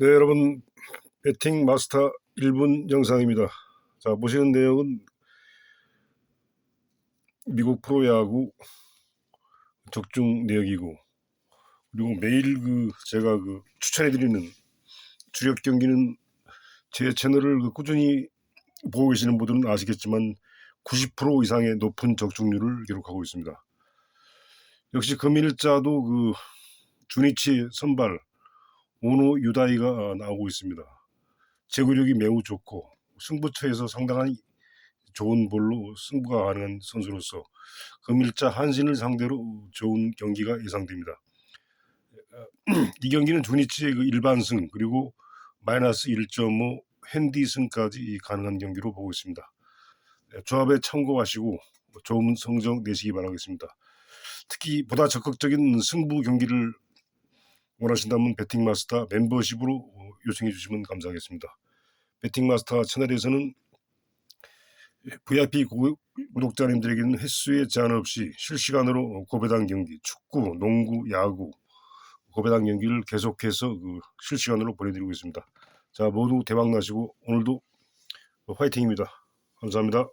네, 여러분 배팅 마스터 1분 영상입니다. 자, 보시는 내용은 미국 프로야구 적중 내역이고 그리고 매일 그 제가 그 추천해 드리는 주력 경기는 제 채널을 그 꾸준히 보고 계시는 분들은 아시겠지만 90% 이상의 높은 적중률을 기록하고 있습니다. 역시 금일자도 그 주니치 선발 오노 유다이가 나오고 있습니다. 제구력이 매우 좋고 승부처에서 상당한 좋은 볼로 승부가 가능한 선수로서 금일자 한신을 상대로 좋은 경기가 예상됩니다. 이 경기는 주니치의 그 일반승 그리고 마이너스 1.5 핸디승까지 가능한 경기로 보고 있습니다. 네, 조합에 참고하시고 좋은 성적 내시기 바라겠습니다. 특히 보다 적극적인 승부 경기를 원하신다면 배팅마스터 멤버십으로 요청해 주시면 감사하겠습니다. 배팅마스터 채널에서는 VIP 고- 구독자님들에게는 횟수에 제한 없이 실시간으로 고배당 경기, 축구, 농구, 야구, 고배당 경기를 계속해서 그 실시간으로 보내드리고 있습니다. 자 모두 대박 나시고 오늘도 화이팅입니다. 감사합니다.